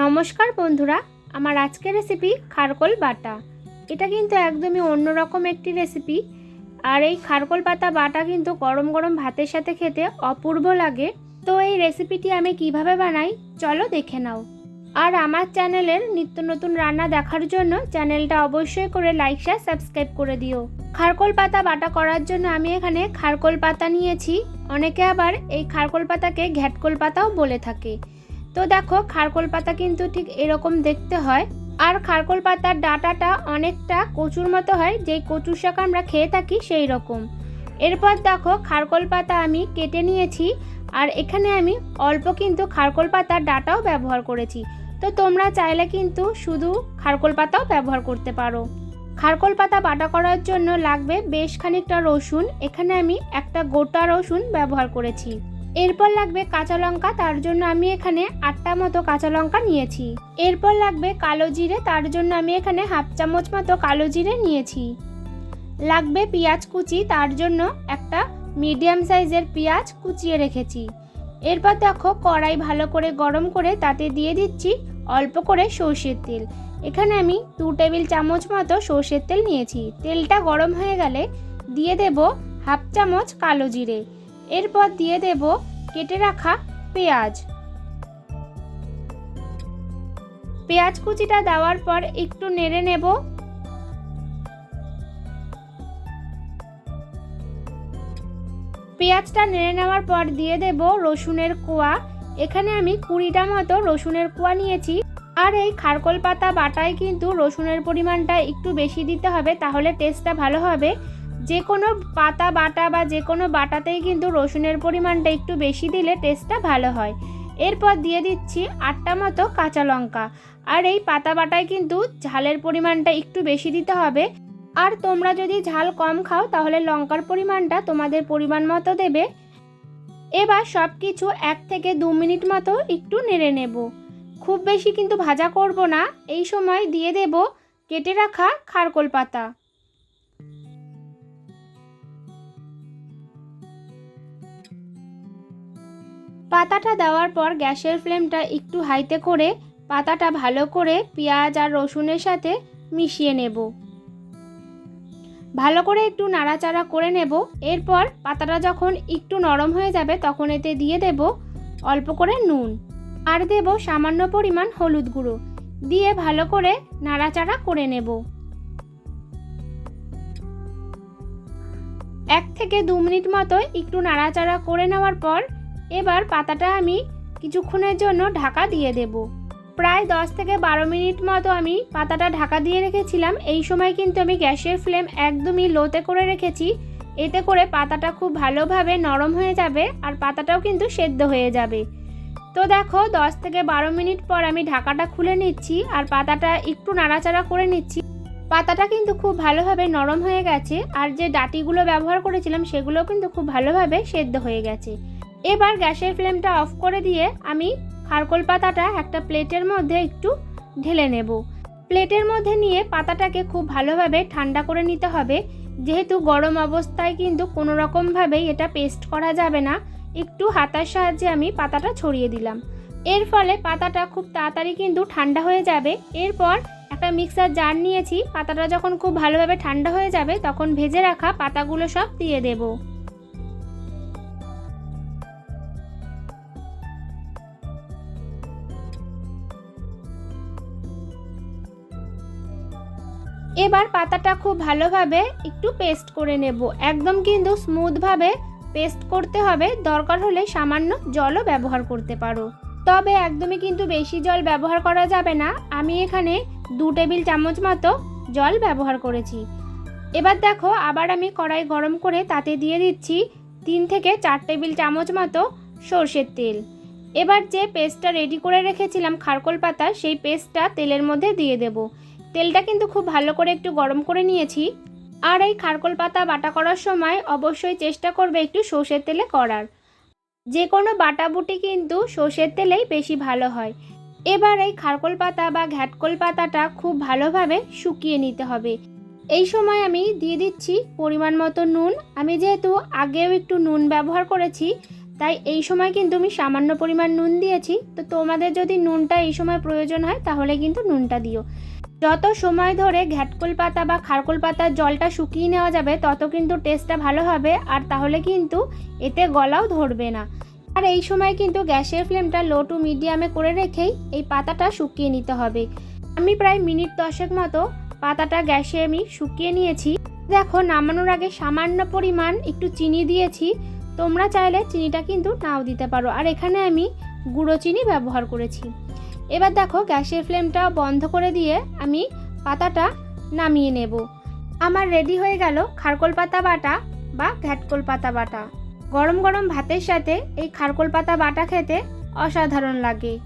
নমস্কার বন্ধুরা, আমার আজকের রেসিপি খারকোল বাটা। এটা কিন্তু একদমই অন্যরকম একটি রেসিপি আর এই খারকোল পাতা বাটা কিন্তু গরম গরম ভাতের সাথে খেতে অপূর্ব লাগে। তো এই রেসিপিটি আমি কীভাবে বানাই, চলো দেখে নাও। আর আমার চ্যানেলের নিত্য নতুন রান্না দেখার জন্য চ্যানেলটা অবশ্যই করে লাইক শেয়ার সাবস্ক্রাইব করে দিও। খারকোল পাতা বাটা করার জন্য আমি এখানে খারকোল পাতা নিয়েছি। অনেকে আবার এই খারকোল পাতাকে ঘ্যাটকোল পাতাও বলে থাকে। তো দেখো, খারকোল পাতা কিন্তু ঠিক এরকম দেখতে হয়। আর খারকোল পাতার ডাটাটা অনেকটা কচুর মতো হয়, যেই কচুর শাক আমরা খেয়ে থাকি সেই রকম। এরপর দেখো, খারকোল পাতা আমি কেটে নিয়েছি, আর এখানে আমি অল্প কিন্তু খারকোল পাতার ডাটাও ব্যবহার করেছি। তো তোমরা চাইলে কিন্তু শুধু খারকোল পাতাও ব্যবহার করতে পারো। খারকোল পাতা বাটা করার জন্য লাগবে বেশ খানিকটা রসুন। এখানে আমি একটা গোটা রসুন ব্যবহার করেছি। এরপর লাগবে কাঁচা লঙ্কা, তার জন্য আমি এখানে আটটা মতো কাঁচা লঙ্কা নিয়েছি। এরপর লাগবে কালো জিরে, তার জন্য আমি এখানে হাফ চামচ মতো কালো জিরে নিয়েছি। লাগবে পেঁয়াজ কুচি, তার জন্য একটা মিডিয়াম সাইজের পেঁয়াজ কুচিয়ে রেখেছি। এরপর দেখো কড়াই ভালো করে গরম করে তাতে দিয়ে দিচ্ছি অল্প করে সর্ষের তেল। এখানে আমি দু টেবিল চামচ মতো সর্ষের তেল নিয়েছি। তেলটা গরম হয়ে গেলে দিয়ে দেব হাফ চামচ কালো জিরে। এরপর দিয়ে দেব কেটে রাখা পেঁয়াজ। পেঁয়াজ কুচিটা দেওয়ার পর একটু নেড়ে নেব। পেঁয়াজটা নেড়ে নেওয়ার পর দিয়ে দেব রসুনের কোয়া। এখানে আমি কুড়িটা মতো রসুনের কোয়া নিয়েছি। আর এই খারকোল পাতা বাটায় কিন্তু রসুনের পরিমাণটা একটু বেশি দিতে হবে, তাহলে টেস্টটা ভালো হবে। যে কোনো পাতা, বাটা বা যে কোনো বাটাতেই কিন্তু রসুনের পরিমাণটা একটু বেশি দিলে টেস্টটা ভালো হয়। এরপর দিয়ে দিচ্ছি আটটা মতো কাঁচা লঙ্কা। আর এই পাতা, বাটায় কিন্তু ঝালের পরিমাণটা একটু বেশি দিতে হবে। আর তোমরা যদি ঝাল কম খাও, তাহলে লঙ্কার পরিমাণটা তোমাদের পরিমাণ মতো দেবে। এবার সব কিছু এক থেকে দু মিনিট মতো একটু নেড়ে নেব। খুব বেশি কিন্তু ভাজা করব না। এই সময় দিয়ে দেব কেটে রাখা খারকোল পাতা। পাতাটা দেওয়ার পর গ্যাসের ফ্লেমটা একটু হাইতে করে পাতাটা ভালো করে পেঁয়াজ আর রসুনের সাথে মিশিয়ে নেব। ভালো করে একটু নাড়াচাড়া করে নেব। এরপর পাতাটা যখন একটু নরম হয়ে যাবে তখন এতে দিয়ে দেব অল্প করে নুন। আর দেব সামান্য পরিমাণ হলুদ গুঁড়ো। দিয়ে ভালো করে নাড়াচাড়া করে নেব। এক থেকে দু মিনিট মতো একটু নাড়াচাড়া করে নেওয়ার পর এবার পাতাটা আমি কিছুক্ষণের জন্য ঢাকা দিয়ে দেব। প্রায় দশ থেকে বারো মিনিট মতো আমি পাতাটা ঢাকা দিয়ে রেখেছিলাম। এই সময় কিন্তু আমি গ্যাসের ফ্লেম একদমই লোতে করে রেখেছি। এতে করে পাতাটা খুব ভালোভাবে নরম হয়ে যাবে আর পাতাটাও কিন্তু সেদ্ধ হয়ে যাবে। তো দেখো, দশ থেকে বারো মিনিট পর আমি ঢাকাটা খুলে নিচ্ছি আর পাতাটা একটু নাড়াচাড়া করে নিচ্ছি। পাতাটা কিন্তু খুব ভালোভাবে নরম হয়ে গেছে আর যে ডাটিগুলো ব্যবহার করেছিলাম সেগুলো কিন্তু খুব ভালোভাবে সেদ্ধ হয়ে গেছে। এবার গ্যাসের ফ্লেমটা অফ করে দিয়ে আমি খারকোল পাতাটা একটা প্লেটের মধ্যে একটু ঢেলে নেব। প্লেটের মধ্যে নিয়ে পাতাটাকে খুব ভালোভাবে ঠান্ডা করে নিতে হবে। যেহেতু গরম অবস্থায় কিন্তু কোনো রকমভাবেই এটা পেস্ট করা যাবে না। একটু হাতার সাহায্যে আমি পাতাটা ছড়িয়ে দিলাম। এর ফলে পাতাটা খুব তাড়াতাড়ি কিন্তু ঠান্ডা হয়ে যাবে। এরপর একটা মিক্সার জার নিয়েছি। পাতাটা যখন খুব ভালোভাবে ঠান্ডা হয়ে যাবে তখন ভেজে রাখা পাতাগুলো সব দিয়ে দেবো। এবার পাতাটা খুব ভালোভাবে একটু পেস্ট করে নেব। একদম কিন্তু স্মুথভাবে পেস্ট করতে হবে। দরকার হলে সামান্য জলও ব্যবহার করতে পারো। তবে একদমই কিন্তু বেশি জল ব্যবহার করা যাবে না। আমি এখানে দু টেবিল চামচ মতো জল ব্যবহার করেছি। এবার দেখো, আবার আমি কড়াই গরম করে তাতে দিয়ে দিচ্ছি তিন থেকে চার টেবিল চামচ মতো সর্ষের তেল। এবার যে পেস্টটা রেডি করে রেখেছিলাম খারকোল পাতা, সেই পেস্টটা তেলের মধ্যে দিয়ে দেবো। তেলটা কিন্তু খুব ভালো করে একটু গরম করে নিয়েছি। আর এই খারকোল পাতা বাটা করার সময় অবশ্যই চেষ্টা করবে একটু সর্ষের তেলে করার। যে কোনো বাটাবুটি কিন্তু সর্ষের তেলেই বেশি ভালো হয়। এবার এই খারকোল পাতা বা ঘ্যাটকোল পাতাটা খুব ভালোভাবে শুকিয়ে নিতে হবে। এই সময় আমি দিয়ে দিচ্ছি পরিমাণ মতো নুন। আমি যেহেতু আগেও একটু নুন ব্যবহার করেছি তাই এই সময় কিন্তু আমি সামান্য পরিমাণ নুন দিয়েছি। তো তোমাদের যদি নুনটা এই সময় প্রয়োজন হয়, তাহলে কিন্তু নুনটা দিও। যত সময় ধরে ঘ্যাটকল পাতা বা খারকোল পাতার জলটা শুকিয়ে নেওয়া যাবে, তত কিন্তু টেস্টটা ভালো হবে, আর তাহলে কিন্তু এতে গলাও ধরবে না। আর এই সময় কিন্তু গ্যাসের ফ্লেমটা লো টু মিডিয়ামে করে রেখেই এই পাতাটা শুকিয়ে নিতে হবে। আমি প্রায় মিনিট দশেক মতো পাতাটা গ্যাসে আমি শুকিয়ে নিয়েছি। দেখো, নামানোর আগে সামান্য পরিমাণ একটু চিনি দিয়েছি। তোমরা চাইলে চিনিটা কিন্তু নাও দিতে পারো। আর এখানে আমি গুঁড়ো চিনি ব্যবহার করেছি। এবার দেখো গ্যাসের ফ্লেমটা বন্ধ করে দিয়ে আমি পাতাটা নামিয়ে নেব। আমার রেডি হয়ে গেল খারকোল পাতা বাটা বা ঘ্যাটকোল পাতা বাটা। গরম গরম ভাতের সাথে এই খারকোল পাতা বাটা খেতে অসাধারণ লাগে।